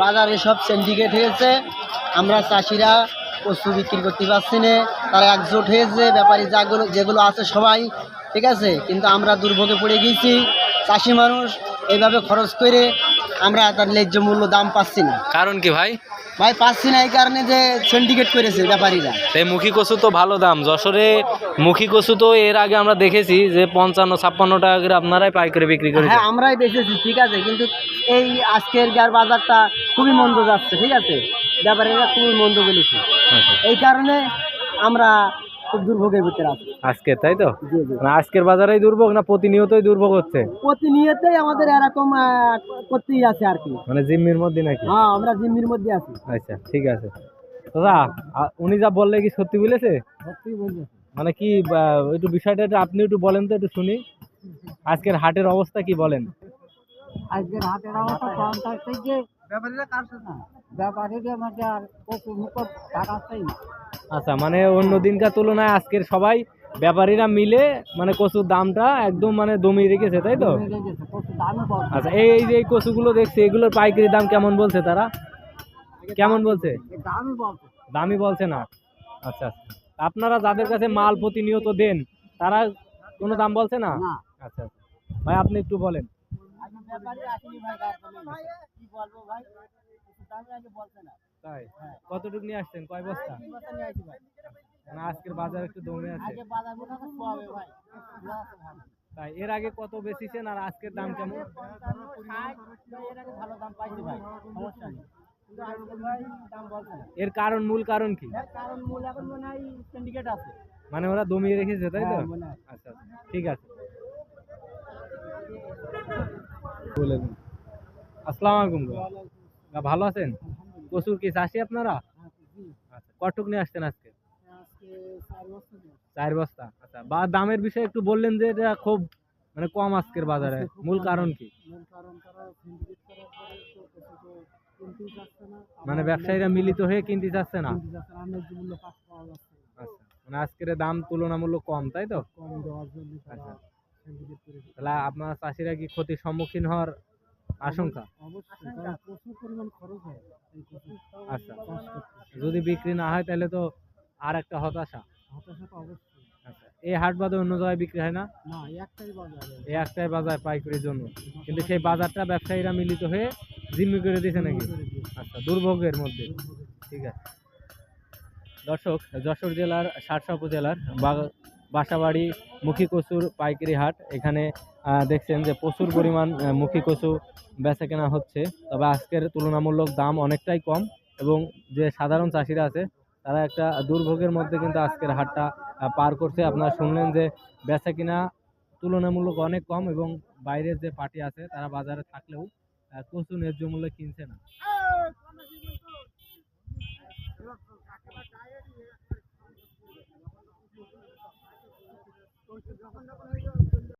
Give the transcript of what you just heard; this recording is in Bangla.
বাজারে সব সিন্ডিকেট হয়েছে। আমরা চাষিরা পশু বিক্রি করতে পারছি না। তারা একজোট হয়েছে, ব্যাপারী যাগুলো যেগুলো আছে সবাই, ঠিক আছে? কিন্তু আমরা দুর্ভোগে পড়ে গেছি। চাষি মানুষ এইভাবে খরচ করে আমরা তার ন্যায্য মূল্য দাম পাচ্ছি না। কারণ কি ভাই? ভাই পাচ্ছি না এই কারণে যে সিন্ডিকেট করেছে ব্যাপারীরা। এই মুখী কচু তো ভালো দাম। যশোরে মুখী কচু তো এর আগে আমরা দেখেছি যে পঞ্চান্ন ছাপ্পান্ন টাকা করে আপনারাই পাইকারি বিক্রি করেছেন। হ্যাঁ আমরাই বেঁচেছি ঠিক আছে কিন্তু এই আজকের যার বাজারটা খুবই মন্দ যাচ্ছে ঠিক আছে? ব্যাপারীরা খুবই মন্দ বলেছে। আচ্ছা। এই কারণে আমরা খুব দুর্ভোগের ভিতরে আছি। আজকে তাই তো? মানে আজকের বাজারেই দুর্ভোগ না প্রতিনিয়তই দুর্ভোগ হচ্ছে? প্রতিনিয়তই আমাদের এরকম করতেই আছে আর কি। মানে জিম্মির মধ্যে নাকি? হ্যাঁ আমরা জিম্মির মধ্যে আছি। আচ্ছা ঠিক আছে। দাদা উনি যা বললে কি সত্যি বলেছে? সত্যি বলছি। মানে কি একটু বিষয়টা একটু আপনি একটু বলেন তো একটু শুনি। আজকের হাটের অবস্থা কি বলেন? আজকের হাটের অবস্থা পঞ্চাশ থেকে ব্যাপারীরা কার সাথে ব্যাপারীদের মধ্যে আর মুখর আচ্ছা মানে অন্য দিনকার তুলনায় আজকের সবাই ব্যাপারীরা মিলে মানে কচুর দামটা একদম মানে দমিয়ে রেখেছে তাই তো? আচ্ছা এই এই যে এই কচুগুলো দেখছি এগুলোর পাইকারি দাম কেমন বলছে তারা? কেমন বলছে? দামই বলছে। না? আচ্ছা আচ্ছা। আপনারা যাদের কাছে মাল প্রতিনিয়ত দেন তারা কোনো দাম বলছে না? আচ্ছা আচ্ছা। ভাই আপনি একটু বলেন। না। তাই? কতটুকু নিয়ে আসছেন? কয় বস্তা? কি কথা নিয়ে আসি ভাই মানে আজকের বাজার একটু দমে আছে। আগে বাজার মনে হয় শোয়াবে ভাই। না তো ভালো তাই এর আগে কত বেচেছেন আর আজকের দাম কেমন? ষাট, এর আগে ভালো দাম পাইছি ভাই সমস্যা নেই কিন্তু আজকে ভাই দাম বলছে না এর কারণ মূল কারণ কি? এর কারণ মূল এখন মনে হয় সিন্ডিকেট আছে মানে ওরা দমিয়ে রেখেছে তাই তো? হ্যাঁ, মনে হয়। আচ্ছা আচ্ছা ঠিক আছে। বলে দিন। আসসালামু আলাইকুম গো। ভালো আছেন? কচুর কি চাষি আপনারা? আচ্ছা কটুক নিয়ে আসছেন আজকে আজকে? চার বস্তা আচ্ছা বা দামের বিষয়ে একটু বললেন যে এটা খুব মানে কম আজকের বাজারে। মূল কারণ কি? মানে ব্যবসায়ীরা মিলিত হয়ে কিনতে চাচ্ছে না? আচ্ছা মানে আজকের দাম তুলনামূলক কম তাই তো? আচ্ছা। তাহলে আপনার চাষিরা কি ক্ষতির সম্মুখীন হওয়ার আশঙ্কা? আচ্ছা যদি বিক্রি না হয় তাহলে তো আর একটা হতাশা। হতাশা তো অবশ্যই। আচ্ছা এই হাট বাদে অন্য জায়গায় বিক্রি হয় না? না এই একটাই বাজার। এই একটাই বাজার পাইকারির জন্য। কিন্তু সেই বাজারটা ব্যবসায়ীরা মিলিত হয়ে জিম্মি করে দিয়েছে নাকি? আচ্ছা দুর্ভোগের মধ্যে। ঠিক আছে। দর্শক যশোর জেলার সারসা উপজেলার বাসাবাড়ি মুখী কচুর পাইকারি হাট। এখানে আহ, দেখছেন যে প্রচুর পরিমাণ মুখী কচু বেচা কেনা হচ্ছে। তবে আজকের তুলনামূলক দাম অনেকটাই কম এবং যে সাধারণ চাষিরা আছে তারা একটা দুর্ভোগের মধ্যে কিন্তু আজকের হাটটা পার করছে। আপনারা শুনলেন যে বেচা কিনা তুলনামূলক অনেক কম এবং বাইরের যে পার্টি আছে, তারা বাজারে থাকলেও কচু ন্যায্য মূল্যে কিনছে না।